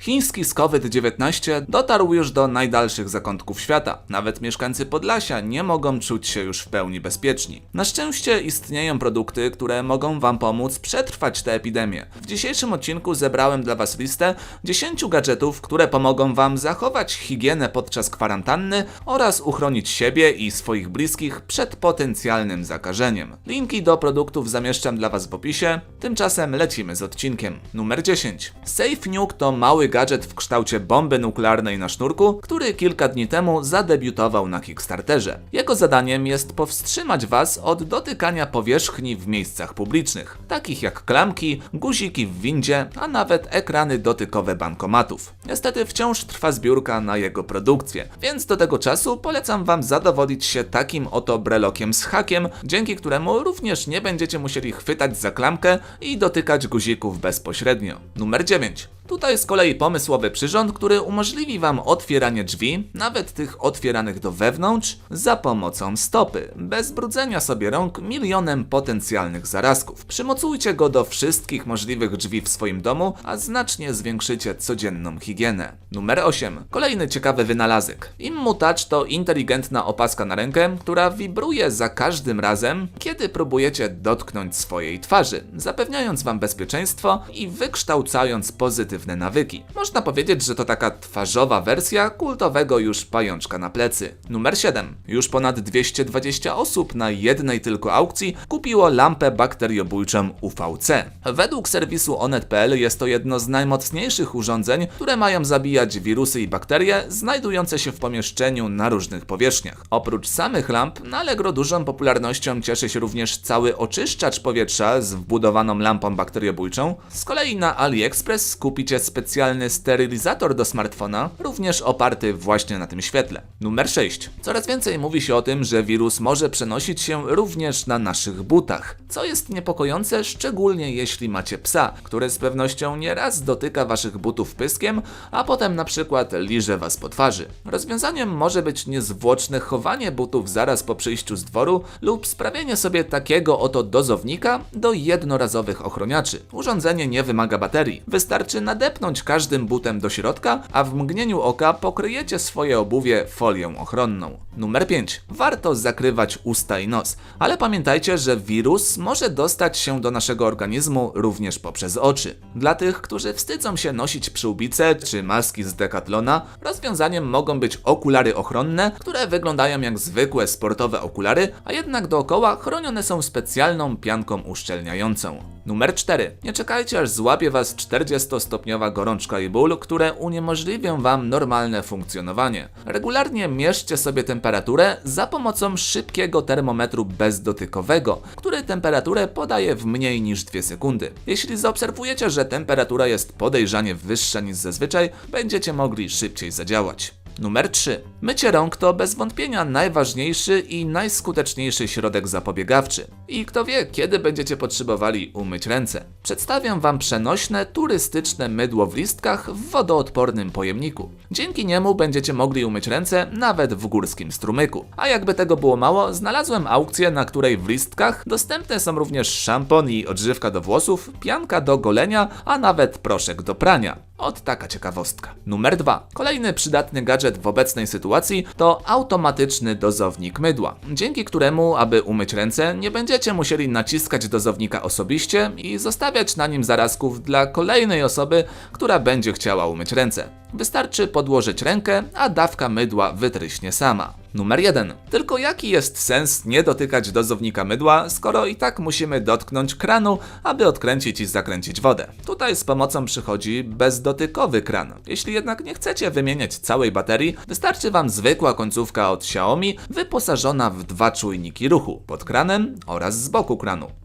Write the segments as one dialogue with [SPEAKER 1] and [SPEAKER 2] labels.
[SPEAKER 1] Chiński z COVID-19 dotarł już do najdalszych zakątków świata. Nawet mieszkańcy Podlasia nie mogą czuć się już w pełni bezpieczni. Na szczęście istnieją produkty, które mogą Wam pomóc przetrwać tę epidemię. W dzisiejszym odcinku zebrałem dla Was listę 10 gadżetów, które pomogą Wam zachować higienę podczas kwarantanny oraz uchronić siebie i swoich bliskich przed potencjalnym zakażeniem. Linki do produktów zamieszczam dla Was w opisie. Tymczasem lecimy z odcinkiem. Numer 10. Safe Nuke to mały gadżet w kształcie bomby nuklearnej na sznurku, który kilka dni temu zadebiutował na Kickstarterze. Jego zadaniem jest powstrzymać Was od dotykania powierzchni w miejscach publicznych, takich jak klamki, guziki w windzie, a nawet ekrany dotykowe bankomatów. Niestety wciąż trwa zbiórka na jego produkcję, więc do tego czasu polecam Wam zadowolić się takim oto brelokiem z hakiem, dzięki któremu również nie będziecie musieli chwytać za klamkę i dotykać guzików bezpośrednio. Numer 9. Tutaj z kolei pomysłowy przyrząd, który umożliwi Wam otwieranie drzwi, nawet tych otwieranych do wewnątrz, za pomocą stopy, bez brudzenia sobie rąk milionem potencjalnych zarazków. Przymocujcie go do wszystkich możliwych drzwi w swoim domu, a znacznie zwiększycie codzienną higienę. Numer 8. Kolejny ciekawy wynalazek. Immutouch to inteligentna opaska na rękę, która wibruje za każdym razem, kiedy próbujecie dotknąć swojej twarzy, zapewniając Wam bezpieczeństwo i wykształcając pozytywne nawyki. Można powiedzieć, że to taka twarzowa wersja kultowego już pajączka na plecy. Numer 7. Już ponad 220 osób na jednej tylko aukcji kupiło lampę bakteriobójczą UVC. Według serwisu onet.pl jest to jedno z najmocniejszych urządzeń, które mają zabijać wirusy i bakterie znajdujące się w pomieszczeniu na różnych powierzchniach. Oprócz samych lamp, na Allegro dużą popularnością cieszy się również cały oczyszczacz powietrza z wbudowaną lampą bakteriobójczą. Z kolei na AliExpress specjalny sterylizator do smartfona, również oparty właśnie na tym świetle. Numer 6. Coraz więcej mówi się o tym, że wirus może przenosić się również na naszych butach, co jest niepokojące, szczególnie jeśli macie psa, który z pewnością nieraz dotyka waszych butów pyskiem, a potem na przykład liże was po twarzy. Rozwiązaniem może być niezwłoczne chowanie butów zaraz po przyjściu z dworu lub sprawienie sobie takiego oto dozownika do jednorazowych ochroniaczy. Urządzenie nie wymaga baterii. Wystarczy nadepnąć każdym butem do środka, a w mgnieniu oka pokryjecie swoje obuwie folią ochronną. Numer 5. Warto zakrywać usta i nos, ale pamiętajcie, że wirus może dostać się do naszego organizmu również poprzez oczy. Dla tych, którzy wstydzą się nosić przyłbice czy maski z Decathlona, rozwiązaniem mogą być okulary ochronne, które wyglądają jak zwykłe sportowe okulary, a jednak dookoła chronione są specjalną pianką uszczelniającą. Numer 4. Nie czekajcie aż złapie was 40-stopniowa gorączka i ból, które uniemożliwią wam normalne funkcjonowanie. Regularnie mierzcie sobie temperaturę za pomocą szybkiego termometru bezdotykowego, który temperaturę podaje w mniej niż 2 sekundy. Jeśli zaobserwujecie, że temperatura jest podejrzanie wyższa niż zazwyczaj, będziecie mogli szybciej zadziałać. Numer 3. Mycie rąk to bez wątpienia najważniejszy i najskuteczniejszy środek zapobiegawczy. I kto wie, kiedy będziecie potrzebowali umyć ręce. Przedstawiam Wam przenośne, turystyczne mydło w listkach w wodoodpornym pojemniku. Dzięki niemu będziecie mogli umyć ręce nawet w górskim strumyku. A jakby tego było mało, znalazłem aukcję, na której w listkach dostępne są również szampon i odżywka do włosów, pianka do golenia, a nawet proszek do prania. Od taka ciekawostka. Numer 2. Kolejny przydatny gadżet w obecnej sytuacji to automatyczny dozownik mydła, dzięki któremu, aby umyć ręce, nie będziecie musieli naciskać dozownika osobiście i zostawiać na nim zarazków dla kolejnej osoby, która będzie chciała umyć ręce. Wystarczy podłożyć rękę, a dawka mydła wytryśnie sama. Numer 1. Tylko jaki jest sens nie dotykać dozownika mydła, skoro i tak musimy dotknąć kranu, aby odkręcić i zakręcić wodę? Tutaj z pomocą przychodzi bezdotykowy kran. Jeśli jednak nie chcecie wymieniać całej baterii, wystarczy Wam zwykła końcówka od Xiaomi wyposażona w dwa czujniki ruchu pod kranem oraz z boku kranu.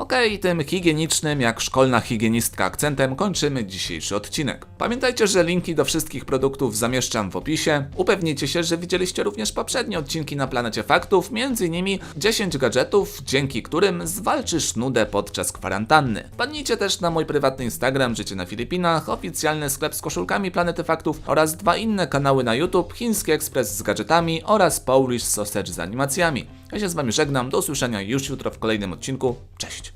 [SPEAKER 1] Okej, tym higienicznym jak szkolna higienistka akcentem kończymy dzisiejszy odcinek. Pamiętajcie, że linki do wszystkich produktów zamieszczam w opisie. Upewnijcie się, że widzieliście również poprzednie odcinki na Planecie Faktów, innymi 10 gadżetów, dzięki którym zwalczysz nudę podczas kwarantanny. Wpadnijcie też na mój prywatny Instagram Życie na Filipinach, oficjalny sklep z koszulkami Planety Faktów oraz dwa inne kanały na YouTube, Chiński Ekspres z gadżetami oraz Polish Sausage z animacjami. Ja się z Wami żegnam, do usłyszenia już jutro w kolejnym odcinku. Cześć!